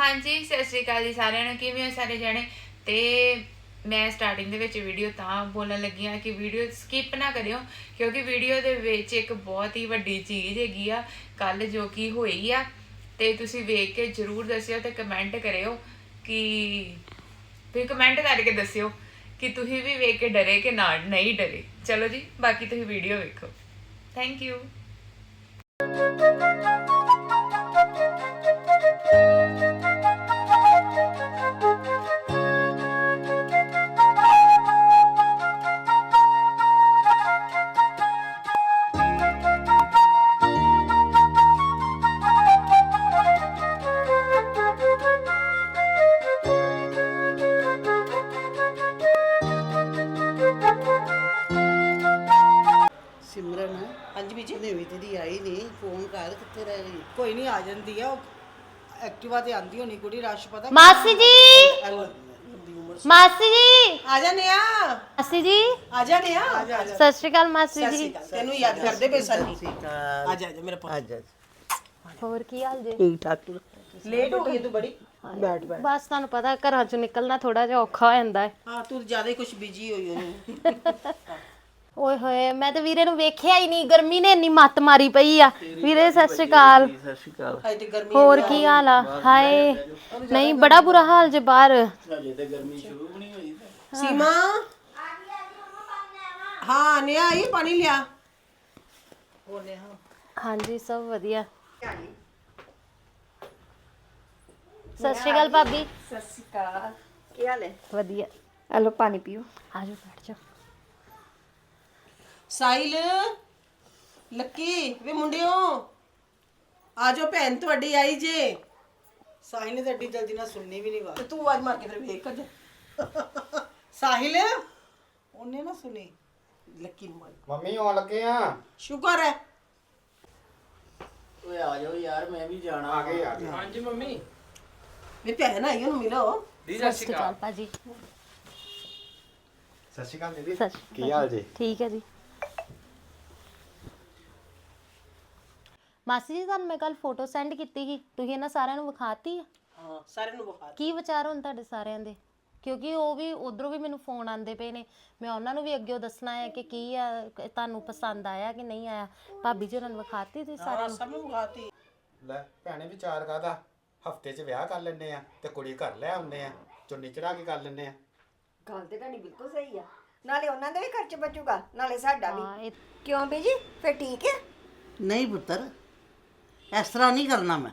ਹਾਂਜੀ, ਸਤਿ ਸ਼੍ਰੀ ਅਕਾਲ ਜੀ ਸਾਰਿਆਂ ਨੂੰ, ਕਿਵੇਂ ਹੋ ਸਾਰੇ ਜਣੇ? ਤੇ ਮੈਂ ਸਟਾਰਟਿੰਗ ਦੇ ਵਿੱਚ ਵੀਡੀਓ ਤਾਂ ਬੋਲਣ ਲੱਗੀ ਆ ਕਿ ਵੀਡੀਓ ਸਕਿਪ ਨਾ ਕਰਿਓ, ਕਿਉਂਕਿ ਵੀਡੀਓ ਦੇ ਵਿੱਚ ਇੱਕ ਬਹੁਤ ਹੀ ਵੱਡੀ ਚੀਜ਼ ਹੈਗੀ ਆ ਕੱਲ ਜੋ ਕਿ ਹੋਈ ਆ, ਤੇ ਤੁਸੀਂ ਵੇਖ ਕੇ ਜਰੂਰ ਦੱਸਿਓ ਤੇ ਕਮੈਂਟ ਕਰਿਓ ਕਿ, ਤੁਸੀਂ ਕਮੈਂਟ ਕਰਕੇ ਦੱਸਿਓ ਕਿ ਤੁਸੀਂ ਵੀ ਵੇਖ ਕੇ ਡਰੇ ਕਿ ਨਾ, ਨਹੀਂ ਡਰੇ। ਚਲੋ ਜੀ, ਬਾਕੀ ਤੁਸੀਂ ਵੀਡੀਓ ਵੇਖੋ। ਥੈਂਕ ਯੂ ਜਾਂਦੀ ਆ ਉਹ ਐਕਟਿਵਾ ਤੇ ਆਂਦੀ ਹੋਣੀ ਕੁੜੀ ਰਸ਼ ਪਤਾ ਮਾਸੀ ਜੀ। ਮਾਸੀ ਜੀ! ਆ ਜਾਨੇ ਆ। ਮਾਸੀ ਜੀ! ਆ ਜਾਨੇ ਆ। ਆ ਜਾ ਸਤਿ ਸ਼੍ਰੀ ਅਕਾਲ ਮਾਸੀ ਜੀ। ਤੈਨੂੰ ਯਾਦ ਕਰਦੇ ਪਏ ਸਨ ਸਤਿ ਸ਼੍ਰੀ ਅਕਾਲ। ਆ ਜਾ ਆ ਜਾ ਮੇਰੇ ਪੁੱਤ। ਅੱਜ ਹੋਰ ਕੀ ਹਾਲ ਜੀ? ਠੀਕ ਠਾਕ ਲੇਟ ਹੋ ਗਈ ਤੂੰ ਬੜੀ। ਬੈਠ ਬੈਠ। ਬਸ ਤੁਹਾਨੂੰ ਪਤਾ ਘਰਾਂ ਚੋਂ ਨਿਕਲਣਾ ਥੋੜਾ ਜਿਹਾ ਔਖਾ ਹੋ ਜਾਂਦਾ ਹੈ ਹਾਂ ਤੂੰ ਜ਼ਿਆਦਾ ਹੀ ਕੁਝ ਬਿਜ਼ੀ ਹੋਈ ਹੋਈ ਓਏ ਹੋਏ ਮੈਂ ਤੇ ਵੀਰੇ ਨੂੰ ਵੇਖਿਆ ਹੀ ਨਹੀਂ ਗਰਮੀ ਨੇ ਇੰਨੀ ਮੱਤ ਮਾਰੀ ਪਈ ਆ। ਵੀਰੇ ਸਤਿ ਸ਼੍ਰੀ ਅਕਾਲ। ਸਤਿ ਸ਼੍ਰੀ ਅਕਾਲ। ਹਾਏ ਤੇ ਗਰਮੀ ਹੋਰ ਕੀ ਹਾਲ ਆ? ਹਾਏ। ਨਹੀਂ ਬੜਾ ਬੁਰਾ ਹਾਲ ਜੇ ਬਾਹਰ। ਸੀਮਾ? ਹਾਂ ਨੇ ਆਈ ਪਾਣੀ ਲਿਆ। ਹਾਂਜੀ ਸਭ ਵਧੀਆ। ਸਤਿ ਸ਼੍ਰੀ ਅਕਾਲ ਭਾਬੀ। ਸਤਿ ਸ਼੍ਰੀ ਅਕਾਲ। ਕੀ ਹਾਲ ਹੈ? ਵਧੀਆ। ਹਲੋ ਪਾਣੀ ਪੀਓ। ਆਜੋ ਬੈਠ ਜਾਓ। ਸਾਹਿਲ ਲੱਕੀ ਵੇ ਮੁੰਡਿਓ ਆ ਜਾਓ ਭੈਣ ਤੁਹਾਡੀ ਆਈ ਜੇ। ਸਾਹਿਲ ਨੇ ਤਾਂ ਜਲਦੀ ਨਾਲ ਸੁਣਨੀ ਵੀ ਨਹੀਂ ਵਾ ਤੇ ਤੂੰ ਆਵਾਜ਼ ਮਾਰ ਕੇ ਫਿਰ ਵੇਖ ਕਰ ਸਾਹਿਲ ਉਹਨੇ ਨਾ ਸੁਣੀ ਲੱਕੀ ਨੂੰ ਮਾਰ। ਮੰਮੀ ਆਉਣ ਲੱਗੇ ਆ। ਸ਼ੁਕਰ ਹੈ। ਓਏ ਆ ਜਾਓ ਯਾਰ ਮੈਂ ਵੀ ਜਾਣਾ। ਆ ਗਏ ਆ ਗਏ। ਹਾਂਜੀ ਮੰਮੀ। ਵੀ ਭੈਣ ਆਈ ਉਹਨੂੰ ਮਿਲੋ। ਸਤਿ ਸ਼੍ਰੀ ਅਕਾਲ ਭਾਜੀ। ਸਤਿ ਸ਼੍ਰੀ ਅਕਾਲ ਦੀਦੀ। ਕੀ ਹਾਲ ਜੀ? ਠੀਕ ਹੈ ਜੀ। ਮਾਸੀ ਜੀ ਤੁਹਾਨੂੰ ਮੈਂ ਕੱਲ ਫੋਟੋ ਸੈਂਡ ਕੀਤੀ ਸੀ। ਤੁਸੀਂ ਇਹਨਾਂ ਸਾਰਿਆਂ ਨੂੰ ਵਿਖਾਤੀ ਆ? ਹਾਂ ਸਾਰਿਆਂ ਨੂੰ ਬੁਖਾਰ ਕੀ ਵਿਚਾਰ ਹੁਣ ਤੁਹਾਡੇ ਸਾਰਿਆਂ ਦੇ? ਕਿਉਂਕਿ ਉਹ ਵੀ ਉਧਰੋਂ ਵੀ ਮੈਨੂੰ ਫੋਨ ਆਉਂਦੇ ਪਏ ਨੇ। ਮੈਂ ਉਹਨਾਂ ਨੂੰ ਵੀ ਅੱਗੇ ਦੱਸਣਾ ਹੈ ਕਿ ਕੀ ਆ ਕ- ਤੁਹਾਨੂੰ ਪਸੰਦ ਆਇਆ ਕਿ ਨਹੀਂ ਆਇਆ। ਭਾਬੀ ਜੀ ਉਹਨਾਂ ਨੂੰ ਵਿਖਾਤੀ ਤੁਸੀਂ ਸਾਰਿਆਂ ਹਾਂ ਨੂੰ ਸਭ ਨੂੰ ਬੁਖਾਰਤੀ ਲੈ ਭੈਣੇ ਵਿਚਾਰ ਕਾਦਾ ਹਫ਼ਤੇ 'ਚ ਵਿਆਹ ਕਰ ਲੈਨੇ ਆ ਤੇ ਕੁੜੀ ਘਰ ਲੈ ਆਉਂਦੇ ਆ। ਚੁੰਨੀ ਚੜਾ ਕੇ ਕਰ ਲੈਨੇ ਆ। ਗੱਲ ਤੇ ਤੁਹਾਡੀ ਬਿਲਕੁਲ ਸਹੀ ਆ। ਨਾਲੇ ਉਹਨਾਂ ਦਾ ਵੀ ਖਰਚ ਬਚੂਗਾ ਨਾਲੇ ਸਾਡਾ ਹਾਂ ਵੀ ਇਹ ਕਿਉਂ ਬੀਜੀ? ਫਿਰ ਠੀਕ ਹੈ ਨਹੀਂ ਪੁੱਤਰ ਇਸ ਤਰ੍ਹਾਂ ਨਹੀਂ ਕਰਨਾ ਮੈਂ।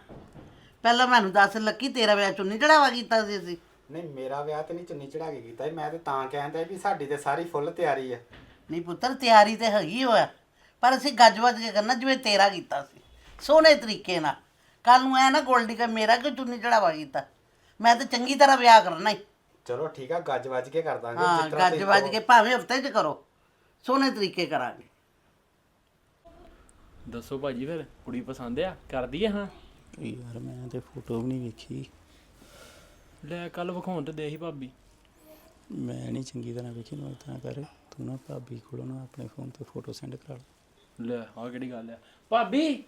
ਪਹਿਲਾਂ ਮੈਨੂੰ ਦੱਸ ਲੱਕੀ ਤੇਰਾ ਵਿਆਹ ਚੁੰਨੀ ਚੜਾਵਾ ਕੀਤਾ ਸੀ ਅਸੀਂ? ਨਹੀਂ ਮੇਰਾ ਵਿਆਹ ਤੇ ਨਹੀਂ ਚੁੰਨੀ ਚੜਾ ਕੇ ਕੀਤਾ ਸੀ, ਮੈਂ ਤੇ ਤਾਂ ਕਹਿੰਦਾ ਵੀ ਸਾਡੀ ਤੇ ਸਾਰੀ ਫੁੱਲ ਤਿਆਰੀ ਆ। ਨਹੀਂ ਪੁੱਤਰ ਤਿਆਰੀ ਤੇ ਹੈਗੀ ਹੋਇਆ। ਪਰ ਅਸੀਂ ਗੱਜ ਵੱਜ ਕੇ ਕਰਨਾ ਜਿਵੇਂ ਤੇਰਾ ਕੀਤਾ ਸੀ। ਸੋਹਣੇ ਤਰੀਕੇ ਨਾਲ। ਕੱਲ ਨੂੰ ਐ ਨਾ ਗੋਲਡੀ ਕਾ ਮੇਰਾ ਕਿ ਚੁੰਨੀ ਚੜਾਵਾ ਕੀਤਾ? ਮੈਂ ਤਾਂ ਚੰਗੀ ਤਰ੍ਹਾਂ ਵਿਆਹ ਕਰਨਾ ਹੀ ਚਲੋ ਠੀਕ ਆ ਗੱਜ ਵੱਜ ਕੇ ਕਰ ਦਾਂਗੇ। ਹਾਂ ਜਿਸ ਤਰ੍ਹਾਂ ਗੱਜ ਤੁਸੀਂ ਵੱਜ ਕਹੋ। ਕੇ ਭਾਵੇਂ ਹਫ਼ਤੇ 'ਚ ਕਰੋ। ਸੋਹਣੇ ਤਰੀਕੇ ਕਰਾਂਗੇ। ਦੱਸੋ ਭਾਜੀ ਫਿਰ ਕੁੜੀ ਪਸੰਦ ਆ? ਕਰਦੀ ਆ ਹਾਂ? ਯਾਰ ਮੈਂ ਤੇ ਫੋਟੋ ਵੀ ਨਹੀਂ ਵੇਖੀ। ਲੈ ਕੱਲ ਵਿਖਾਉਣ ਤੇ ਦੇ ਸੀ ਭਾਬੀ। ਮੈਂ ਨਹੀਂ ਚੰਗੀ ਤਰ੍ਹਾਂ ਵੇਖੀ ਨੂੰ ਤਾਂ ਕਰ ਤੂੰ ਨਾ ਭਾਬੀ ਕੋਲੋਂ ਨਾ ਆਪਣੇ ਫੋਨ ਤੇ ਫੋਟੋ ਸੈਂਡ ਕਰਾ ਲੈ। ਲੈ ਆਹ ਕਿਹੜੀ ਗੱਲ ਆ? ਭਾਬੀ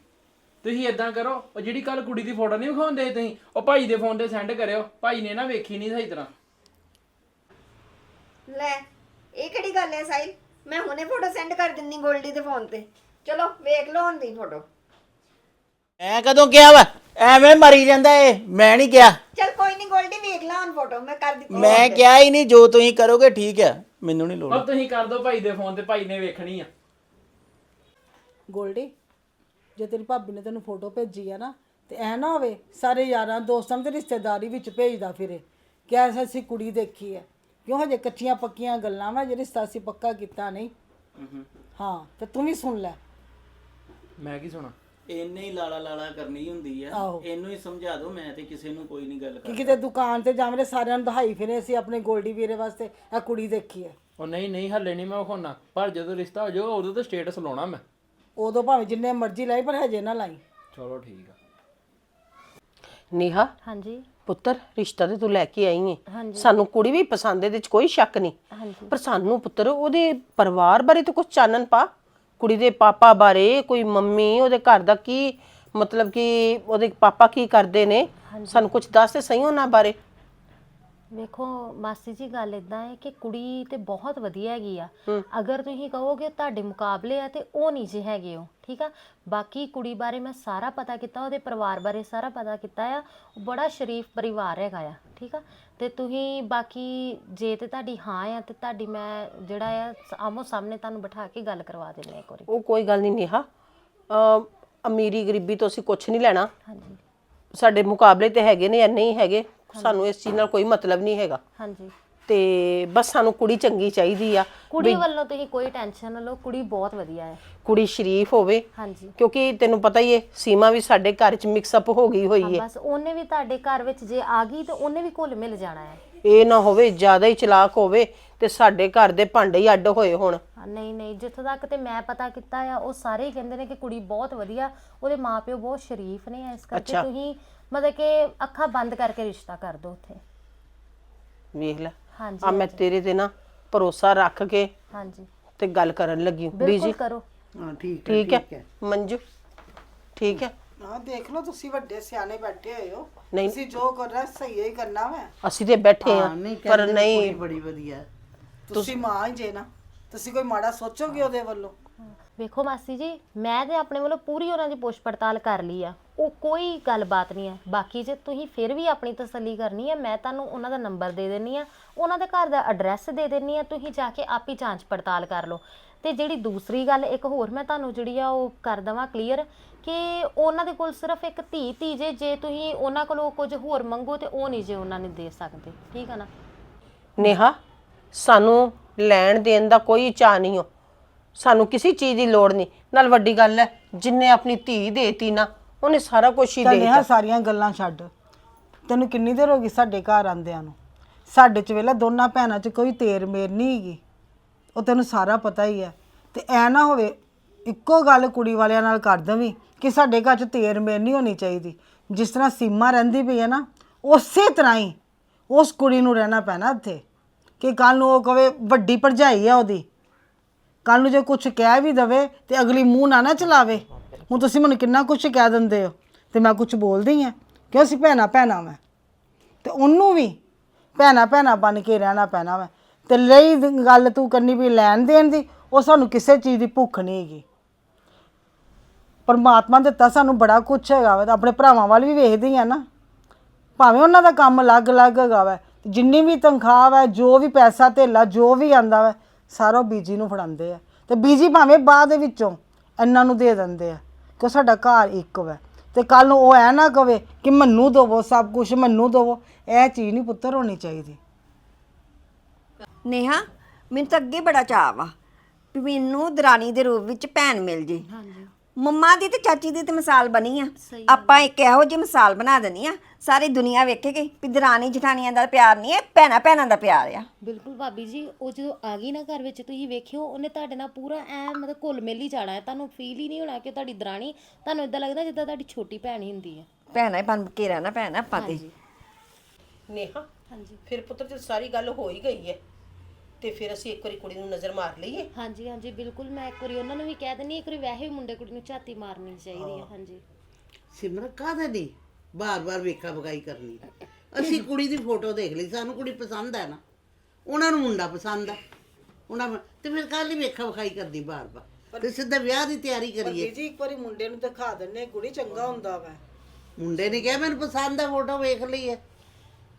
ਤੁਸੀਂ ਇਦਾਂ ਕਰੋ ਉਹ ਜਿਹੜੀ ਕੱਲ ਕੁੜੀ ਦੀ ਫੋਟੋ ਨਹੀਂ ਵਿਖਾਉਂਦੇ ਤੁਸੀਂ ਉਹ ਭਾਈ ਦੇ ਫੋਨ ਤੇ ਸੈਂਡ ਕਰਿਓ ਭਾਈ ਨੇ ਨਾ ਵੇਖੀ ਨਹੀਂ ਸਹੀ ਤਰ੍ਹਾਂ। ਲੈ ਇਹ ਕਿਹੜੀ ਗੱਲ ਹੈ ਸਾਹਿਲ ਮੈਂ ਹੁਣੇ ਫੋਟੋ ਸੈਂਡ ਕਰ ਦਿੰਨੀ ਗੋਲਡੀ ਦੇ ਫੋਨ ਤੇ। ਚਲੋ ਵੇਖ ਲਓ ਹੁਣ ਦੀ ਫੋਟੋ ਐ ਕਦੋਂ ਕਿਹਾ ਵਾ? ਐਵੇਂ ਮਰੀ ਜਾਂਦਾ ਏ ਮੈਂ ਨਹੀਂ ਕਿਹਾ। ਚਲ ਕੋਈ ਨਹੀਂ ਗੋਲਡੀ ਵੇਖ ਲਾ ਹੁਣ ਫੋਟੋ ਮੈਂ ਕਰ ਦਿੱਤੀ ਮੈਂ ਕਿਹਾ ਹੀ ਨਹੀਂ ਜੋ ਤੁਸੀਂ ਕਰੋਗੇ ਠੀਕ ਹੈ ਮੈਨੂੰ ਨਹੀਂ ਲੋੜ। ਉਹ ਤੁਸੀਂ ਕਰ ਦਿਓ ਭਾਈ ਦੇ ਫੋਨ ਤੇ ਭਾਈ ਨੇ ਵੇਖਣੀ ਆ। ਗੋਲਡੀ ਜੇ ਤੇਰੀ ਭਾਬੀ ਨੇ ਤੈਨੂੰ ਫੋਟੋ ਭੇਜੀ ਆ ਨਾ ਤੇ ਐ ਨਾ ਹੋਵੇ ਸਾਰੇ ਯਾਰਾਂ ਦੋਸਤਾਂ ਤੇ ਰਿਸ਼ਤੇਦਾਰੀ ਵਿੱਚ ਭੇਜਦਾ ਫਿਰੇ। ਕਿ ਐਸਾ ਅਸੀਂ ਕੁੜੀ ਦੇਖੀ ਹੈ ਕਿਉਂ ਹਜੇ ਕੱਚੀਆਂ ਪੱਕੀਆਂ ਗੱਲਾਂ ਵਾ ਜੇ ਰਿਸ਼ਤਾ ਅਸੀਂ ਪੱਕਾ ਕੀਤਾ ਨਹੀਂ? ਹਾਂ ਤੇ ਤੂੰ ਵੀ ਸੁਣ ਲੈ। ਮੈਂ ਕੀ ਸੁਣਾ? ਇੰਨੇ ਹੀ ਲਾਲਾ ਲਾਲਾ ਕਰਨੀ ਹੁੰਦੀ ਆ। ਆਹੋ। ਇਹਨੂੰ ਹੀ ਸਮਝਾ ਦਿਓ ਮੈਂ ਤੇ ਕਿਸੇ ਨੂੰ ਕੋਈ ਨਹੀਂ ਗੱਲ ਕਿ ਕਿਤੇ ਦੁਕਾਨ ਤੇ ਜਾਵਲੇ ਸਾਰਿਆਂ ਨੂੰ ਦਿਖਾਈ ਫਿਰੇ ਅਸੀਂ ਆਪਣੇ ਗੋਲਡੀ ਵੀਰੇ ਵਾਸਤੇ ਇਹ ਕੁੜੀ ਦੇਖੀ ਹੈ ਉਹ ਨਹੀਂ ਨਹੀਂ ਹੱਲੇ ਨਹੀਂ ਮੈਂ ਵਿਖਾਉਣਾ। ਪਰ ਜਦੋਂ ਰਿਸ਼ਤਾ ਹੋ ਜਾਊਗਾ ਉਦੋਂ ਤਾਂ ਸਟੇਟਸ ਲਾਉਣਾ ਮੈਂ। ਉਦੋਂ ਭਾਵੇਂ ਜਿੰਨੇ ਮਰਜ਼ੀ ਲਾਈ ਪਰ ਹਜੇ ਨਾ ਲਾਈ। ਚਲੋ ਠੀਕ ਆ। ਨੇਹਾ? ਹਾਂਜੀ। ਪੁੱਤਰ ਰਿਸ਼ਤਾ ਤੇ ਤੂੰ ਲੈ ਕੇ ਆਈ ਏ। ਸਾਨੂੰ ਕੁੜੀ ਵੀ ਪਸੰਦ ਇਹਦੇ ਚ ਕੋਈ ਸ਼ੱਕ ਨਹੀਂ। ਪਰ ਸਾਨੂੰ ਪੁੱਤਰ ਉਹਦੇ ਪਰਿਵਾਰ ਬਾਰੇ ਤਾਂ ਕੁਝ ਚਾਨਣ ਪਾ। ਕੁੜੀ ਦੇ ਪਾਪਾ ਬਾਰੇ ਕੋਈ ਮੰਮੀ ਉਹਦੇ ਘਰ ਦਾ ਕੀ ਮਤਲਬ ਕਿ ਉਹਦੇ ਪਾਪਾ ਕੀ ਕਰਦੇ ਨੇ? ਸਾਨੂੰ ਕੁਝ ਦੱਸ ਤੇ ਸਹੀ ਉਹਨਾਂ ਬਾਰੇ। ਵੇਖੋ ਮਾਸੀ ਜੀ ਗੱਲ ਇਦਾਂ ਹੈ ਕਿ ਕੁੜੀ ਤੇ ਬਹੁਤ ਵਧੀਆ ਹੈਗੀ ਆ। ਅਗਰ ਤੁਸੀਂ ਕਹੋਗੇ ਤੁਹਾਡੇ ਮੁਕਾਬਲੇ ਆ ਤੇ ਉਹ ਨਹੀਂ ਜੇ ਹੈਗੇ ਉਹ ਠੀਕ ਆ? ਬਾਕੀ ਕੁੜੀ ਬਾਰੇ ਮੈਂ ਸਾਰਾ ਪਤਾ ਕੀਤਾ ਉਹਦੇ ਪਰਿਵਾਰ ਬਾਰੇ ਸਾਰਾ ਪਤਾ ਕੀਤਾ ਆ। ਉਹ ਬੜਾ ਸ਼ਰੀਫ ਪਰਿਵਾਰ ਹੈਗਾ ਆ ਠੀਕ ਆ? ਤੇ ਤੁਸੀਂ ਬਾਕੀ ਜੇ ਤੇ ਤੁਹਾਡੀ ਹਾਂ ਆ ਤੇ ਤੁਹਾਡੀ ਮੈਂ ਜਿਹੜਾ ਆ ਆਮੋ ਸਾਹਮਣੇ ਤੁਹਾਨੂੰ ਬਿਠਾ ਕੇ ਗੱਲ ਕਰਵਾ ਦਿੰਦੇ ਆ ਇੱਕ ਵਾਰੀ। ਉਹ ਕੋਈ ਗੱਲ ਨਹੀਂ ਨੇਹਾ। ਅਮ ਅਮੀਰੀ ਗਰੀਬੀ ਤੋਂ ਅਸੀਂ ਕੁਝ ਨਹੀਂ ਲੈਣਾ। ਹਾਂਜੀ। ਸਾਡੇ ਮੁਕਾਬਲੇ ਤੇ ਹੈਗੇ ਨੇ ਜਾਂ ਨਹੀਂ ਹੈਗੇ। ਸਾਨੂੰ ਇਸ ਚੀਜ਼ ਨਾਲ ਕੋਈ ਮਤਲਬ ਨਹੀਂ ਹੈਗਾ। ਹਾਂਜੀ। ਤੇ ਬਸ ਸਾਨੂੰ ਕੁੜੀ ਚੰਗੀ ਚਾਹੀਦੀ ਆ। ਕੁੜੀ ਵੱਲੋਂ ਤੁਸੀਂ ਕੋਈ ਟੈਨਸ਼ਨ ਨਾ ਲਓ ਕੁੜੀ ਬਹੁਤ ਵਧੀਆ ਹੈ। ਕੁੜੀ ਸ਼ਰੀਫ ਹੋਵੇ ਹਾਂਜੀ। ਕਿਉਂਕਿ ਤੈਨੂੰ ਪਤਾ ਹੀ ਹੈ ਸੀਮਾ ਵੀ ਸਾਡੇ ਘਰ 'ਚ ਮਿਕਸ ਅਪ ਹੋ ਗਈ ਹੋਈ ਹੈ। ਬਸ ਉਹਨੇ ਵੀ ਤੁਹਾਡੇ ਘਰ ਵਿੱਚ ਜੇ ਆ ਗਈ ਤੇ ਉਹਨੇ ਵੀ ਘੁਲ ਮਿਲ ਜਾਣਾ ਹੈ। ਇਹ ਨਾ ਹੋਵੇ ਜ਼ਿਆਦਾ ਹੀ ਚਲਾਕ ਹੋਵੇ ਤੇ ਸਾਡੇ ਘਰ ਦੇ ਭਾਂਡੇ ਹੀ ਅੱਡ ਹੋਏ ਹੋਣ। ਹਾਂ, ਨਹੀਂ ਨਹੀਂ ਜਿੱਥੋਂ ਤੱਕ ਤੇ ਮੈਂ ਪਤਾ ਕੀਤਾ ਆ ਉਹ ਸਾਰੇ ਹੀ ਕਹਿੰਦੇ ਨੇ ਕਿ ਕੁੜੀ ਬਹੁਤ ਵਧੀਆ ਉਹਦੇ ਮਾਪਿਓ ਬਹੁਤ ਸ਼ਰੀਫ ਨੇ ਇਸ ਕਰਕੇ ਅੱਛਾ। ਤੁਸੀਂ ਮਤਲਬ ਕਿ ਅੱਖਾਂ ਬੰਦ ਕਰਕੇ ਰਿਸ਼ਤਾ ਕਰ ਦਿਓ ਉੱਥੇ। ਵੇਖ ਲੈ। ਹਾਂਜੀ ਆ ਮੈਂ ਤੇਰੇ ਤੇ ਨਾ ਭਰੋਸਾ ਰੱਖ ਕੇ ਹਾਂਜੀ। ਤੇ ਗੱਲ ਕਰਨ ਲੱਗੀ ਹੂੰ। ਬਿਲਕੁਲ ਬੀਜੀ ਕਰੋ ਹਾਂ ਠੀਕ ਹੈ। ਠੀਕ ਹੈ। ਮੰਜੂ ਠੀਕ ਹੈ। ਹਾਂ ਦੇਖ ਲਓ ਤੁਸੀਂ ਵੱਡੇ ਸਿਆਣੇ ਬੈਠੇ ਹੋਏ ਹੋ। ਨਹੀਂ। ਤੁਸੀਂ ਜੋ ਕਰਨਾ ਸਹੀ ਹੀ ਕਰਨਾ ਵਾ। ਅਸੀਂ ਤੇ ਬੈਠੇ ਆ ਹਾਂ ਨਹੀਂ ਪਰ ਕਹਿੰਦੇ ਕੁੜੀ ਨਹੀਂ ਬੜੀ ਵਧੀਆ। ਤੁਸੀਂ ਮਾਂ ਹੀ ਜੇ ਨਾ। ਤੁਸੀਂ ਕੋਈ ਮਾੜਾ ਸੋਚੋਗੇ ਉਹਦੇ ਵੱਲੋਂ? ਵੇਖੋ ਮਾਸੀ ਜੀ ਮੈਂ ਤੇ ਆਪਣੇ ਵੱਲੋਂ ਪੂਰੀ ਉਹਨਾਂ ਦੀ ਪੁੱਛ ਪੜਤਾਲ ਕਰ ਲਈ ਆ। ਉਹ ਕੋਈ ਗੱਲਬਾਤ ਨਹੀਂ ਹੈ ਬਾਕੀ ਜੇ ਤੁਸੀਂ ਫਿਰ ਵੀ ਆਪਣੀ ਤਸੱਲੀ ਕਰਨੀ ਹੈ ਮੈਂ ਤੁਹਾਨੂੰ ਉਹਨਾਂ ਦਾ ਨੰਬਰ ਦੇ ਦੇਣੀ ਆ। ਉਹਨਾਂ ਦੇ ਘਰ ਦਾ ਐਡਰੈਸ ਦੇ ਦੇਣੀ ਆ। ਤੁਸੀਂ ਜਾ ਕੇ ਆਪ ਹੀ ਜਾਂਚ ਪੜਤਾਲ ਕਰ ਲਓ। ਤੇ ਜਿਹੜੀ ਦੂਸਰੀ ਗੱਲ ਇੱਕ ਹੋਰ ਮੈਂ ਤੁਹਾਨੂੰ ਜਿਹੜੀ ਆ ਉਹ ਕਰ ਦਵਾਂ ਕਲੀਅਰ ਕਿ ਉਹਨਾਂ ਦੇ ਕੋਲ ਸਿਰਫ ਇੱਕ ਧੀ ਧੀ ਜੇ ਜੇ ਤੁਸੀਂ ਉਹਨਾਂ ਕੋਲੋਂ ਕੁਝ ਹੋਰ ਮੰਗੋ ਤੇ ਉਹ ਨਹੀਂ ਜੇ ਉਹਨਾਂ ਨੇ ਦੇ ਸਕਦੇ ਠੀਕ ਆ ਨਾ? ਨੇਹਾ ਸਾਨੂੰ ਲੈਣ ਦੇਣ ਦਾ ਕੋਈ ਚਾਹ ਨਹੀਂ ਹੋ ਸਾਨੂੰ ਕਿਸੇ ਚੀਜ਼ ਦੀ ਲੋੜ ਨਹੀਂ। ਨਾਲ ਵੱਡੀ ਗੱਲ ਹੈ ਜਿੰਨੇ ਆਪਣੀ ਧੀ ਦੇਤੀ ਨਾ ਉਹਨੇ ਸਾਰਾ ਕੁਝ ਹੀ ਚੱਲ ਦੇ ਨੇਹਾ ਸਾਰੀਆਂ ਗੱਲਾਂ ਛੱਡ। ਤੈਨੂੰ ਕਿੰਨੀ ਦੇਰ ਹੋ ਗਈ ਸਾਡੇ ਘਰ ਆਂਦਿਆਂ ਨੂੰ? ਸਾਡੇ ਚ ਵੇਲਾ ਦੋਨਾਂ ਭੈਣਾਂ ਚ ਕੋਈ ਤੇਰ ਮੇਰ ਨਹੀਂ ਹੈਗੀ। ਉਹ ਤੈਨੂੰ ਸਾਰਾ ਪਤਾ ਹੀ ਹੈ ਤੇ ਐ ਨਾ ਹੋਵੇ ਇੱਕੋ ਗੱਲ ਕੁੜੀ ਵਾਲਿਆਂ ਨਾਲ ਕਰ ਦਵੀਂ ਕਿ ਸਾਡੇ ਘਰ ਚ ਤੇਰ ਮੇਰ ਨਹੀਂ ਹੋਣੀ ਚਾਹੀਦੀ। ਜਿਸ ਤਰ੍ਹਾਂ ਸੀਮਾ ਰਹਿੰਦੀ ਪਈ ਹੈ ਨਾ, ਉਸੇ ਤਰ੍ਹਾਂ ਹੀ ਉਸ ਕੁੜੀ ਨੂੰ ਰਹਿਣਾ ਪੈਣਾ ਇੱਥੇ। ਕਿ ਕੱਲ ਨੂੰ ਉਹ ਕਵੇ ਵੱਡੀ ਭਰਜਾਈ ਆ ਉਹਦੀ। ਕੱਲ ਨੂੰ ਜੇ ਕੁਝ ਕਹਿ ਵੀ ਦਵੇ ਤੇ ਅਗਲੀ ਮੂੰਹ ਨਾ ਨਾ ਚਲਾਵੇ। ਹੁਣ ਤੁਸੀਂ ਮੈਨੂੰ ਕਿੰਨਾ ਕੁਝ ਕਹਿ ਦਿੰਦੇ ਹੋ ਤੇ ਮੈਂ ਕੁਝ ਬੋਲਦੀ ਆ ਕਿ ਅਸੀਂ ਭੈਣਾ ਭੈਣਾ ਮੈਂ ਤੇ ਉਹਨੂੰ ਵੀ ਭੈਣਾ ਭੈਣਾ ਬਣ ਕੇ ਰਹਿਣਾ ਪੈਣਾ ਵਾ। ਤੇ ਲਈ ਗੱਲ ਤੂੰ ਕਰਨੀ ਵੀ ਲੈਣ ਦੇਣ ਦੀ, ਉਹ ਸਾਨੂੰ ਕਿਸੇ ਚੀਜ਼ ਦੀ ਭੁੱਖ ਨਹੀਂ ਹੈਗੀ। ਪਰਮਾਤਮਾ ਨੇ ਦਿੱਤਾ ਸਾਨੂੰ ਬੜਾ ਕੁਝ ਹੈਗਾ ਵਾ ਤੇ ਆਪਣੇ ਭਰਾਵਾਂ ਵੱਲ ਵੀ ਵੇਖਦੀ ਆ ਨਾ। ਭਾਵੇਂ ਉਹਨਾਂ ਦਾ ਕੰਮ ਅਲੱਗ-ਅਲੱਗ ਹੈਗਾ ਵਾ ਜਿੰਨੀ ਵੀ ਤਨਖਾਹ ਵਾ ਜੋ ਵੀ ਪੈਸਾ ਧੇਲਾ ਜੋ ਵੀ ਆਂਦਾ ਵਾ ਸਾਰਾ ਬੀਜੀ ਨੂੰ ਫੜਾਉਂਦੇ ਆ। ਤੇ ਬੀਜੀ ਭਾਵੇਂ ਬਾਅਦ ਦੇ ਵਿੱਚੋਂ ਇਹਨਾਂ ਨੂੰ ਦੇ ਦਿੰਦੇ ਆ ਕਿ ਸਾਡਾ ਘਰ ਇੱਕ ਵਾ। ਤੇ ਕੱਲ ਨੂੰ ਉਹ ਐ ਨਾ ਕਵੇ ਕਿ ਮੈਨੂੰ ਦਵੋ ਸਭ ਕੁਝ ਮੈਨੂੰ ਦਵੋ ਇਹ ਚੀਜ਼ ਨਹੀਂ ਪੁੱਤਰ ਹੋਣੀ ਚਾਹੀਦੀ। ਨੇਹਾ ਮੈਨੂੰ ਤਾਂ ਅੱਗੇ ਬੜਾ ਚਾਅ ਵਾ ਵੀ ਮੈਨੂੰ ਦਰਾਣੀ ਦੇ ਰੂਪ ਵਿੱਚ ਭੈਣ ਮਿਲ ਜੇ। ਮੰਮਾ ਦੀ ਤੇ ਚਾਚੀ ਦੀ ਤੇ ਮਿਸਾਲ ਬਣੀ ਆ। ਆਪਾਂ ਇੱਕ ਇਹੋ ਜਿਹੀ ਮਿਸਾਲ ਬਣਾ ਦੇਣੀ ਆ। ਸਾਰੀ ਦੁਨੀਆ ਵੇਖੇਗੀ ਵੀ ਦਰਾਣੀ ਜਠਾਣੀਆਂ ਦਾ ਪਿਆਰ ਨਹੀਂ ਹੈ ਭੈਣਾ ਭੈਣਾਂ ਦਾ ਪਿਆਰ ਆ। ਬਿਲਕੁਲ ਭਾਬੀ ਜੀ ਉਹ ਜਦੋਂ ਆ ਗਈ ਨਾ ਘਰ ਵਿੱਚ ਤੁਸੀਂ ਵੇਖਿਓ ਉਹਨੇ ਤੁਹਾਡੇ ਨਾਲ ਪੂਰਾ ਐ ਮਤਲਬ ਘੁਲ ਮਿਲ ਹੀ ਜਾਣਾ ਹੈ। ਤੁਹਾਨੂੰ ਫੀਲ ਹੀ ਨਹੀਂ ਹੋਣਾ ਕਿ ਤੁਹਾਡੀ ਦਰਾਣੀ ਤੁਹਾਨੂੰ ਇਦਾਂ ਲੱਗਦਾ ਜਿੱਦਾਂ ਤੁਹਾਡੀ ਛੋਟੀ ਭੈਣ ਹੀ ਹੁੰਦੀ ਹੈ। ਭੈਣਾ ਹੀ ਬਣ ਕੇ ਰਹਿਣਾ ਭੈਣਾ ਆਪਾਂ ਤੇ। ਨੇਹਾ ਹਾਂਜੀ। ਫਿਰ ਪੁੱਤਰ ਜੇ ਸਾਰੀ ਗੱਲ ਹੋ ਹੀ ਗਈ ਹੈ ਤੇ ਫਿਰ ਅਸੀਂ ਇੱਕ ਵਾਰੀ ਕੁੜੀ ਨੂੰ ਨਜ਼ਰ ਮਾਰ ਲਈਏ। ਹਾਂਜੀ ਹਾਂਜੀ ਬਿਲਕੁਲ। ਮੈਂ ਇੱਕ ਵਾਰੀ ਉਹਨਾਂ ਨੂੰ ਵੀ ਕਹਿ ਦਿੰਨੀ ਇੱਕ ਵਾਰੀ ਵੈਸੇ ਵੀ ਮੁੰਡੇ ਕੁੜੀ ਨੂੰ ਝਾਤੀ ਮਾਰਨੀ ਚਾਹੀਦੀ ਹੈ। ਹਾਂਜੀ। ਸਿਮਰਨ ਕਾਹਦੇ ਦੀ? ਬਾਰ-ਬਾਰ ਵੇਖਾ ਬਗਾਈ ਕਰਨੀ। ਅਸੀਂ ਕੁੜੀ ਦੀ ਫੋਟੋ ਦੇਖ ਲਈ ਸਾਨੂੰ ਕੁੜੀ ਪਸੰਦ ਹੈ ਨਾ। ਉਹਨਾਂ ਨੂੰ ਮੁੰਡਾ ਪਸੰਦ ਆ। ਉਹਨਾਂ ਨੂੰ- ਤੇ ਫਿਰ ਕੱਲ ਹੀ ਵੇਖਾ ਵਿਖਾਈ ਕਰਦੀ ਬਾਰ-ਬਾਰ। ਤੇ ਸਿੱਧਾ ਵਿਆਹ ਦੀ ਤਿਆਰੀ ਕਰੀਏ। ਜੀ ਇੱਕ ਵਾਰੀ ਮੁੰਡੇ ਨੂੰ ਦਿਖਾ ਦਿੰਨੇ ਕੁੜੀ ਚੰਗਾ ਹੁੰਦਾ ਵਾ। ਮੁੰਡੇ ਨੇ ਕਿਹਾ ਮੈਨੂੰ ਪਸੰਦ ਆ ਫੋਟੋ ਵੇਖ ਲਈ ਹੈ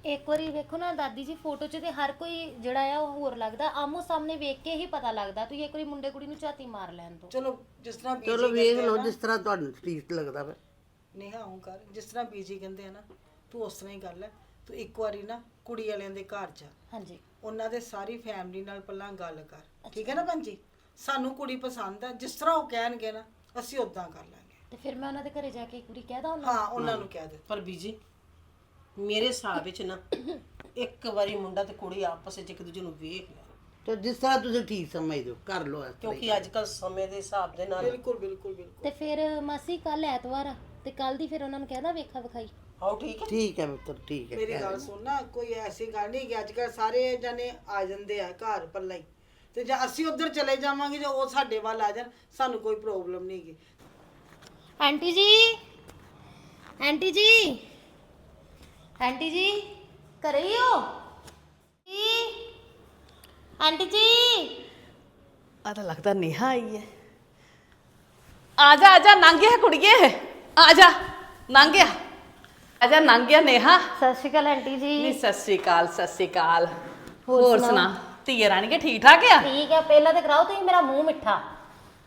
ਇੱਕ ਵਾਰੀ ਵੇਖੋ ਨਾ ਦਾਦੀ ਜੀ ਫੋਟੋ 'ਚ ਤੇ ਹਰ ਕੋਈ ਜਿਹੜਾ ਆ ਉਹ ਹੋਰ ਲੱਗਦਾ ਆਮੋ ਸਾਹਮਣੇ ਵੇਖ ਕੇ ਹੀ ਪਤਾ ਲੱਗਦਾ ਤੁਸੀਂ ਇੱਕ ਵਾਰੀ ਮੁੰਡੇ ਕੁੜੀ ਨੂੰ ਝਾਤੀ ਮਾਰ ਲੈਣ ਦਿਓ। ਚਲੋ ਜਿਸ ਤਰ੍ਹਾਂ ਬੀਜੀ ਚਲੋ ਵੇਖ ਲਓ ਜਿਸ ਤਰ੍ਹਾਂ ਤੁਹਾਨੂੰ ਠੀਕ ਲੱਗਦਾ ਵਾ। ਨੇਹਾ ਹੂੰ ਕਰ ਜਿਸ ਤਰ੍ਹਾਂ ਬੀਜੀ ਕਹਿੰਦੇ ਆ ਨਾ ਤੂੰ ਉਸ ਤਰ੍ਹਾਂ ਹੀ ਕਰ ਲੈ ਤੂੰ ਇੱਕ ਵਾਰੀ ਨਾ ਕੁੜੀ ਵਾਲਿਆਂ ਦੇ ਘਰ ਜਾ। ਹਾਂਜੀ। ਉਹਨਾਂ ਦੇ ਸਾਰੀ ਫੈਮਿਲੀ ਨਾਲ ਪਹਿਲਾਂ ਗੱਲ ਕਰ ਠੀਕ ਹੈ ਨਾ ਭੈਣ ਜੀ? ਸਾਨੂੰ ਕੁੜੀ ਪਸੰਦ ਹੈ ਜਿਸ ਤਰ੍ਹਾਂ ਉਹ ਕਹਿਣਗੇ ਨਾ ਅਸੀਂ ਉਦਾਂ ਕਰ ਲਾਂਗੇ। ਤੇ ਫਿਰ ਮੈਂ ਉਹਨਾਂ ਦੇ ਘਰੇ ਜਾ ਕੇ ਇੱਕ ਵਾਰੀ ਕਹਿ ਦਾਂ ਉਹਨਾਂ ਹਾਂ ਉਹਨਾਂ ਨੂੰ ਕਹਿ ਦੇ। ਪਰ ਬੀਜੀ ਮੇਰੇ ਹਿਸਾਬ ਵਿੱਚ ਨਾ ਇੱਕ ਵਾਰੀ ਮੁੰਡਾ ਤੇ ਕੁੜੀ ਆਪਸ ਵਿੱਚ ਇੱਕ ਦੂਜੇ ਨੂੰ ਵੇਖ ਲੈਣ ਤੇ ਜਿਸ ਤਰ੍ਹਾਂ ਤੁਸੀਂ ਠੀਕ ਸਮਝਦੇ ਹੋ ਕਰ ਲਓ ਇਸ ਤਰ੍ਹਾਂ ਹੀ। ਕਿਉਂਕਿ ਅੱਜ ਕੱਲ ਸਮੇਂ ਦੇ ਹਿਸਾਬ ਦੇ ਨਾਲ ਬਿਲਕੁਲ ਬਿਲਕੁਲ ਬਿਲਕੁਲ। ਤੇ ਫਿਰ ਮਾਸੀ ਕੱਲ ਐਤਵਾਰ ਆ ਤੇ ਕੱਲ ਦੀ ਫਿਰ ਉਹਨਾਂ ਨੂੰ ਕਹਿਦਾ ਵੇਖਾ ਵਿਖਾਈ। ਆਓ ਠੀਕ ਹੈ। ਠੀਕ ਹੈ ਮਿੱਤਰ ਠੀਕ ਹੈ ਮੇਰੀ ਗੱਲ ਸੁਣ ਨਾ ਕੋਈ ਐਸੀ ਗੱਲ ਨਹੀਂ ਕਿ ਅੱਜ ਕੱਲ ਸਾਰੇ ਜਣੇ ਆ ਜਾਂਦੇ ਆ ਘਰ ਪੱਲਾ ਹੀ। ਤੇ ਜੇ ਅਸੀਂ ਉੱਧਰ ਚਲੇ ਜਾਵਾਂਗੇ ਜੇ ਉਹ ਸਾਡੇ ਵੱਲ ਆ ਜਾਣ ਸਾਨੂੰ ਕੋਈ ਪ੍ਰੋਬਲਮ ਨਹੀਂ ਹੈਗੀ। Aunty ji aunty ji. Aunty ਜੀ ਘਰੇ ਹੀ ਹੋ? ਜੀ ਆਂਟੀ ਜੀ? ਆ ਤਾਂ ਲੱਗਦਾ ਨੇਹਾ ਆਈ ਹੈ। ਆ ਜਾ ਆ ਜਾ ਨੰਗਿਆ ਕੁੜੀਏ। ਆ ਜਾ ਨੰਗਿਆ ਆ ਜਾ ਨੰਗਿਆ ਨੇਹਾ। ਸਤਿ ਸ਼੍ਰੀ ਅਕਾਲ ਆਂਟੀ ਨੀ ਜੀ ਸਤਿ ਸ੍ਰੀ ਅਕਾਲ ਸਤਿ ਸ੍ਰੀ ਅਕਾਲ। ਹੋਰ ਸੁਣਾ ਧੀਏ ਰਾਣੀ ਠੀਕ ਠਾਕ ਆ? ਠੀਕ ਹੈ ਪਹਿਲਾਂ ਤੇ ਕਰਾਓ ਤੁਸੀਂ ਮੇਰਾ ਮੂੰਹ ਮਿੱਠਾ।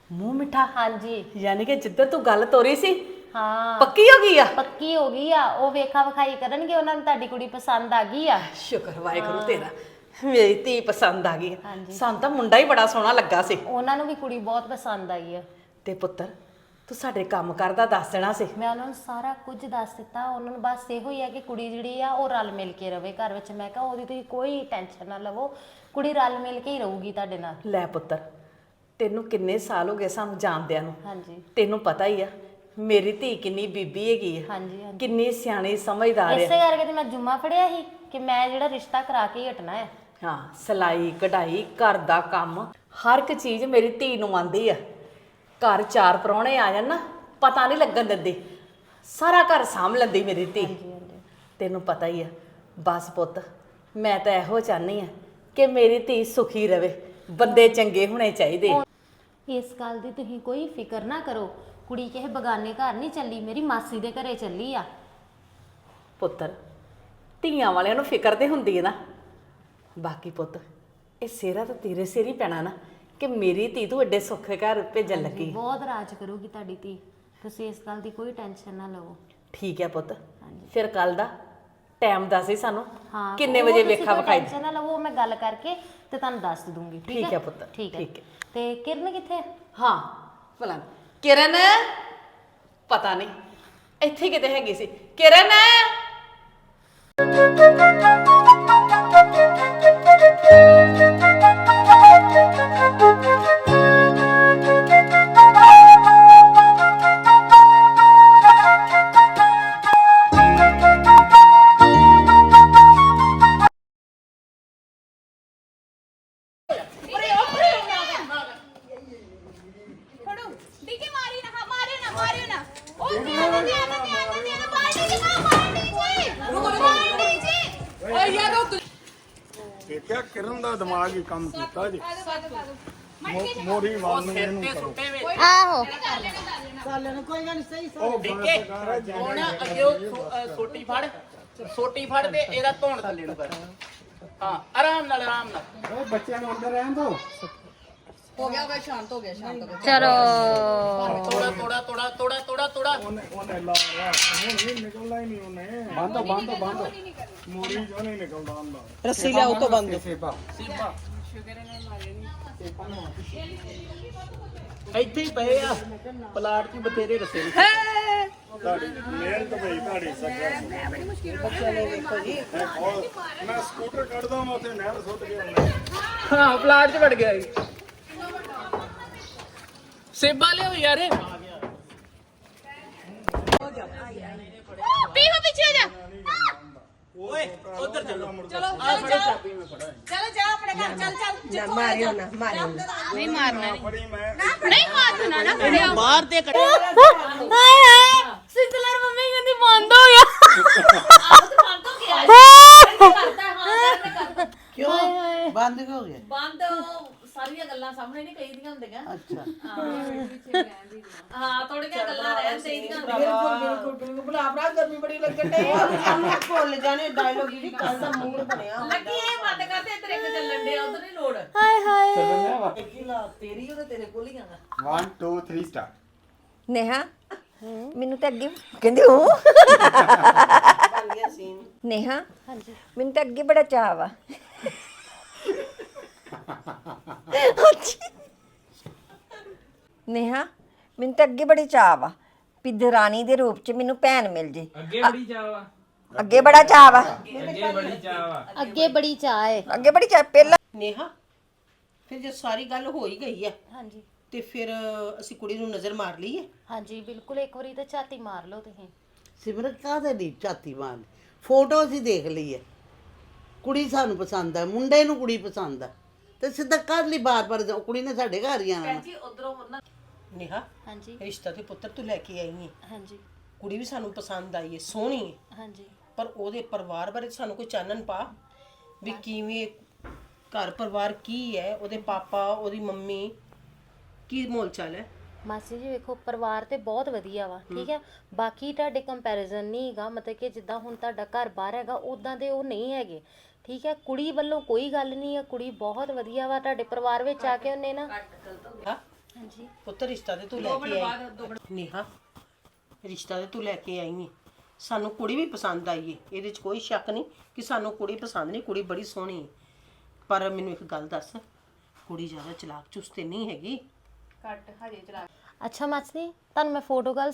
ਮੂੰਹ ਮਿੱਠਾ? ਹਾਂਜੀ। ਯਾਨੀ ਕਿ ਜਿੱਦਾਂ ਤੂੰ ਗੱਲ ਤੋਰੀ ਸੀ ਹਾਂ। ਪੱਕੀ ਹੋ ਗਈ ਆ? ਪੱਕੀ ਹੋ ਗਈ ਆ। ਉਹ ਵੇਖਾ ਵਿਖਾਈ ਕਰਨਗੇ ਉਹਨਾਂ ਨੂੰ ਤੁਹਾਡੀ ਕੁੜੀ ਪਸੰਦ ਆ ਗਈ ਆ। ਸ਼ੁਕਰ ਵਾਹਿਗੁਰੂ ਤੇਰਾ। ਮੇਰੀ ਧੀ ਪਸੰਦ ਆ ਗਈ ਸਾਨੂੰ ਤਾਂ ਮੁੰਡਾ ਹੀ ਬੜਾ ਸੋਹਣਾ ਲੱਗਾ ਸੀ। ਉਹਨਾਂ ਨੂੰ ਵੀ ਕੁੜੀ ਬਹੁਤ ਪਸੰਦ ਆਈ ਆ। ਤੇ ਪੁੱਤਰ ਤੂੰ ਸਾਡੇ ਕੰਮ ਕਰਦਾ ਦੱਸ ਦੇਣਾ ਸੀ। ਮੈਂ ਉਹਨਾਂ ਨੂੰ ਸਾਰਾ ਕੁਝ ਦੱਸ ਦਿੱਤਾ। ਉਹਨਾਂ ਨੂੰ ਬਸ ਇਹੋ ਹੀ ਆ ਕਿ ਕੁੜੀ ਜਿਹੜੀ ਆ ਉਹ ਰਲ ਮਿਲ ਕੇ ਰਵੇ ਘਰ ਵਿੱਚ। ਮੈਂ ਕਿਹਾ ਉਹਦੀ ਤੁਸੀਂ ਕੋਈ ਟੈਨਸ਼ਨ ਨਾ ਲਵੋ। ਕੁੜੀ ਰਲ ਮਿਲ ਕੇ ਹੀ ਰਹੂਗੀ ਤੁਹਾਡੇ ਨਾਲ। ਲੈ ਪੁੱਤਰ ਤੈਨੂੰ ਕਿੰਨੇ ਸਾਲ ਹੋ ਗਏ ਸਾਨੂੰ ਜਾਣਦਿਆਂ ਨੂੰ। ਹਾਂਜੀ। ਤੈਨੂੰ ਪਤਾ ਹੀ ਆ ਮੇਰੀ ਧੀ ਕਿੰਨੀ ਬੀਬੀ ਹੈਗੀ ਹਾਂਜੀ ਹਾਂਜੀ। ਕਿੰਨੀ ਸਿਆਣੀ ਸਮਝਦਾਰ ਇਸੇ ਆ ਕਰਕੇ ਤੇ ਮੈਂ ਜੁਮਾ ਫੜਿਆ ਸੀ ਕਿ ਮੈਂ ਜਿਹੜਾ ਰਿਸ਼ਤਾ ਕਰਾ ਕੇ ਹੀ ਹਟਣਾ ਹੈ ਹਾਂ ਸਲਾਈ ਕਢਾਈ ਘਰ ਦਾ ਕੰਮ ਹਰ ਇੱਕ ਚੀਜ਼ ਮੇਰੀ ਧੀ ਨੂੰ ਆਂਦੀ ਆ। ਘਰ ਚਾਰ ਪਰੌਣੇ ਆ ਜਾਣ ਨਾ ਪਤਾ ਨਹੀਂ ਲੱਗਣ ਦਿੰਦੀ। ਸਾਰਾ ਘਰ ਸਾਂਭ ਲੈਂਦੀ ਮੇਰੀ ਧੀ। ਤੈਨੂੰ ਪਤਾ ਹੀ ਆ ਬਸ ਪੁੱਤ ਮੈਂ ਤਾਂ ਇਹੋ ਚਾਹਨੀ ਆ ਕਿ ਮੇਰੀ ਧੀ ਸੁਖੀ ਰਵੇ। ਬੰਦੇ ਚੰਗੇ ਹੋਣੇ ਚਾਹੀਦੇ। ਇਸ ਗੱਲ ਦੀ ਤੁਸੀਂ ਕੋਈ ਫਿਕਰ ਨਾ ਕਰੋ। ਕੁੜੀ ਕਿਸੇ ਬਗਾਨੇ ਘਰ ਨਹੀਂ ਚੱਲੀ ਮੇਰੀ ਮਾਸੀ ਦੇ ਘਰੇ ਚੱਲੀ ਆ। ਪੁੱਤਰ ਧੀਆਂ ਵਾਲਿਆਂ ਨੂੰ ਫਿਕਰ ਤੇ ਹੁੰਦੀ ਹੈ ਨਾ। ਬਾਕੀ ਪੁੱਤ ਇਹ ਸੇਰਾ ਤਾਂ ਤੇਰੇ ਸਿਰ ਹੀ ਪੈਣਾ ਨਾ ਕਿ ਮੇਰੀ ਧੀ ਤੂੰ ਐਡੇ ਸੁੱਖੇ ਘਰ ਭੇਜਣ ਲੱਗੀ। ਬਹੁਤ ਰਾਜ ਕਰੂਗੀ ਤੁਹਾਡੀ ਧੀ। ਤੁਸੀਂ ਇਸ ਗੱਲ ਦੀ ਕੋਈ ਟੈਨਸ਼ਨ ਨਾ ਲਵੋ। ਠੀਕ ਹੈ ਪੁੱਤ ਫਿਰ ਕੱਲ ਦਾ ਟਾਈਮ ਦੱਸੀ ਸਾਨੂੰ ਹਾਂ ਕਿੰਨੇ ਉਹ ਵਜੇ ਤੁਸੀਂ ਵੇਖਾ ਕੋਈ ਵਿਖਾਈ। ਟੈਨਸ਼ਨ ਨਾ ਲਵੋ ਮੈਂ ਗੱਲ ਕਰਕੇ ਤੇ ਤੁਹਾਨੂੰ ਦੱਸ ਦੂੰਗੀ ਠੀਕ ਹੈ? ਪੁੱਤ, ਠੀਕ ਹੈ। ਠੀਕ ਹੈ। ਤੇ ਕਿਰਨ ਕਿੱਥੇ? ਹੈ ਹਾਂ ਭਲਾ ਕਿਰਨ? ਪਤਾ ਨਹੀਂ। ਇੱਥੇ ਕਿਤੇ ਹੈਗੀ ਸੀ। ਕਿਰਨ? ਡੀਕੇ ਕੰਮ ਕੀਤਾ ਜੀ। ਮੋ- ਮੋਰੀ ਵੱਲ ਨੂੰ ਇਹਨੂੰ ਕਰੋ। ਆਹੋ। ਉਹ ਡਿੱਗੇ ਹੁਣ ਅੱਗੇ ਸੋਟੀ ਫੜ। ਸੋਟੀ ਫੜ ਤੇ ਇਹਦਾ ਧੌਣ ਥੱਲੇ ਨੂੰ ਕਰ। ਹਾਂ ਆਰਾਮ ਨਾਲ ਆਰਾਮ ਨਾਲ। ਓਏ ਬੱਚਿਆਂ ਨੂੰ ਅੰਦਰ ਰਹਿਣ ਦੋ ਚਲੋ। ਤੋੜਾ ਤੋੜਾ ਤੋੜਾ ਤੋੜਾ ਤੋੜਾ ਤੋੜਾ ਉਹਨੇ ਉਹਨੇ ਲਾ ਲਿਆ। ਹੁਣ ਨਹੀਂ ਨਿਕਲਣਾ ਹੀ ਨਹੀਂ ਉਹਨੇ। ਬੰਦ ਬੰਦ ਬੰਦ। ਮੋਰੀ ਜੋ ਨਹੀਂ ਨਿਕਲਦਾ ਹੁੰਦਾ। ਰੱਸੀ ਲਿਆਓ ਤੋਂ ਬੰਦ। ਸੇਬਾ। ਇੱਥੇ ਹੀ ਪਏ ਆ। ਪਲਾਟ 'ਚ ਬਥੇਰੇ ਰਸੇ ਨੇ। ਤੁਹਾਡੀ ਮਿਹਨਤ ਭਈ ਤੁਹਾਡੀ ਜੀ ਮੈਂ ਸਕੂਟਰ ਕੱਢਦਾ ਮੈਂ ਉੱਥੇ ਨਹਿਰ ਸੁੱਟ ਗਿਆ ਮੈਂ ਹਾਂ ਪਲਾਟ 'ਚ ਵੜ ਗਿਆ ਜੀ ਸੇਬਾ ਲਿਓ ਯਾਰ ਪਿੱਛੇ ਹੋ ਜਾ ਚਲੋ। ਜਾ ਆਪਣੇ ਘਰ ਚੱਲ ਚੱਲ ਮਾਰਿਓ ਨਾ ਮਾਰਿਓ। ਨਹੀਂ ਮਾਰਨਾ ਨਹੀਂ। ਨਹੀਂ ਹੱਥ ਨਾ ਨਾ ਫੜਿਓ ਬਾਹਰ ਤੇ ਕੱਢ। ਹਾਏ ਹਾਏ। ਸਿਸਲਰ ਮੰਮੀ ਕਹਿੰਦੀ ਬੰਦ ਹੋ ਗਿਆ। ਕਿਉਂ? ਬੰਦ ਕਿਉਂ ਹੋ ਗਿਆ? ਬੰਦ ਸਾਰੀਆਂ ਗੱਲਾਂ ਸਾਹਮਣੇ ਨਹੀਂ ਕਹੀਦੀਆਂ ਹੁੰਦੀਆਂ। ਅੱਛਾ। ਹਾਂ। ਥੋੜੀਆਂ ਗੱਲਾਂ ਰਹਿਣ ਦੇਈਆਂ। ਭੁੱਲ ਜਾਣੇ ਡਾਇਲੋਗ ਜੀ ਕੱਲ ਦਾ ਮੂਡ ਬਣਿਆ ਲੱਗੀ ਇਹ ਬੰਦ ਕਰਦੇ ਇੱਧਰ ਇੱਕ ਚੱਲਣ ਡਿਆ ਉਧਰ ਨਹੀਂ ਲੋੜ। ਤੇਰੀ ਉਹਦੇ ਤੇਰੇ ਕੋਲ ਹੀ ਆਣਾ 1 2 3 ਸਟਾਰਟ ਨੇਹਾ ਮੈਨੂੰ ਤਾਂ ਅੱਗੇ ਕਹਿੰਦੇ ਉਹ ਬਣ ਗਿਆ ਸੀਨ ਨੇਹਾ ਹਾਂਜੀ। ਮੈਨੂੰ ਤਾਂ ਅੱਗੇ ਬੜਾ ਚਾਅ ਵਾ। ਨੇਹਾ ਮੈਨੂੰ ਤਾਂ ਅੱਗੇ ਬੜੀ ਚਾਅ ਵਾ ਵੀ ਦਰਾਣੀ ਦੇ ਰੂਪ ਚ ਮੈਨੂੰ ਭੈਣ ਮਿਲ ਜੇ। ਅੱਗੇ ਬੜੀ ਚਾਵਾ ਅੱਗੇ ਬੜਾ ਚਾਅ ਵਾ। ਅੱਗੇ ਬੜੀ ਚਾਵਾ ਅੱਗੇ ਬੜੀ ਚਾਹ ਹੈ ਅੱਗੇ ਬੜੀ ਚਾਅ ਪਹਿਲਾਂ ਨੇਹਾ ਫਿਰ ਜੇ ਸਾਰੀ ਗੱਲ ਹੋ ਹੀ ਗਈ ਹੈ ਹਾਂਜੀ। ਤੇ ਫਿਰ ਅਸੀਂ ਕੁੜੀ ਨੂੰ ਨਜ਼ਰ ਮਾਰ ਲਈਏ ਹਾਂਜੀ ਬਿਲਕੁਲ ਇੱਕ ਵਾਰੀ ਤਾਂ ਝਾਤੀ ਮਾਰ ਲਓ ਤੁਸੀਂ। ਸਿਮਰਤ ਕਾਹਦੇ ਦੀ ਝਾਤੀ ਮਾਰ ਫੋਟੋ ਅਸੀਂ ਦੇਖ ਲਈ ਹੈ ਕੁੜੀ ਸਾਨੂੰ ਪਸੰਦ ਹੈ ਮੁੰਡੇ ਨੂੰ ਕੁੜੀ ਪਸੰਦ ਹੈ ਤੇ ਸਿੱਧਾ ਕਰ ਲਈ ਬਾਰ-ਬਾਰ ਕੁੜੀ ਨੇ ਸਾਡੇ ਘਰ ਹੀ ਆਣਾ ਨੇਹਾ ਹਾਂਜੀ। ਰਿਸ਼ਤਾ ਤੇ ਪੁੱਤਰ ਤੂੰ ਲੈ ਕੇ ਆਈ ਹੈ ਹਾਂਜੀ। ਕੁੜੀ ਵੀ ਸਾਨੂੰ ਪਸੰਦ ਆਈ ਹੈ ਸੋਹਣੀ ਹੈ ਹਾਂਜੀ। ਪਰ ਉਹਦੇ ਪਰਿਵਾਰ ਬਾਰੇ ਸਾਨੂੰ ਕੋਈ ਚਾਨਣ ਪਾ। ਵੀ ਕਿਵੇਂ ਘਰ ਪਰਿਵਾਰ ਕੀ ਹੈ ਉਹਦੇ ਪਾਪਾ ਉਹਦੀ ਮੰਮੀ ਕੀ ਮੋਲ ਚਾਲ ਹੈ ਮਾਸੀ ਜੀ ਵੇਖੋ ਪਰਿਵਾਰ ਤੇ ਬਹੁਤ ਵਧੀਆ ਵਾ ਠੀਕ ਹੈ। ਬਾਕੀ ਤੁਹਾਡੇ ਕੰਪੈਰੀਜ਼ਨ ਨਹੀਂ ਹੈਗਾ ਮਤਲਬ ਕਿ ਜਿੱਦਾਂ ਹੁਣ ਤੁਹਾਡਾ ਘਰ ਬਾਹਰ ਹੈਗਾ ਉਦਾਂ ਦੇ ਉਹ ਨਹੀਂ ਹੈਗੇ ਠੀਕ ਹੈ? ਕੁੜੀ ਵੱਲੋਂ ਕੋਈ ਗੱਲ ਨਹੀਂ ਹੈ ਕੁੜੀ ਬਹੁਤ ਵਧੀਆ ਵਾ ਤੁਹਾਡੇ ਪਰਿਵਾਰ ਵਿੱਚ ਆ ਕੇ ਉਹਨੇ ਨਾ ਹਾਂ। ਹਾਂਜੀ। ਪੁੱਤਰ ਰਿਸ਼ਤਾ ਤੇ ਤੂੰ ਲੈ ਕੇ ਆਈ। ਨੇਹਾ ਰਿਸ਼ਤਾ ਤੇ ਤੂੰ ਲੈ ਕੇ ਆਈ ਹੈ ਸਾਨੂੰ ਕੁੜੀ ਵੀ ਪਸੰਦ ਆਈ ਹੈ ਇਹਦੇ 'ਚ ਕੋਈ ਸ਼ੱਕ ਨਹੀਂ ਕਿ ਸਾਨੂੰ ਕੁੜੀ ਪਸੰਦ ਨਹੀਂ ਕੁੜੀ ਬੜੀ ਸੋਹਣੀ ਹੈ ਪਰ ਮੈਨੂੰ ਇੱਕ ਗੱਲ ਦੱਸ ਕੁੜੀ ਜ਼ਿਆਦਾ ਚਲਾਕ ਚੁਸਤ ਤੇ ਨਹੀਂ ਹੈਗੀ। ਅੱਛਾ ਮਾਸੀ ਤੁਹਾਨੂੰ ਮੈਂ ਫੋਟੋ ਗੱਲ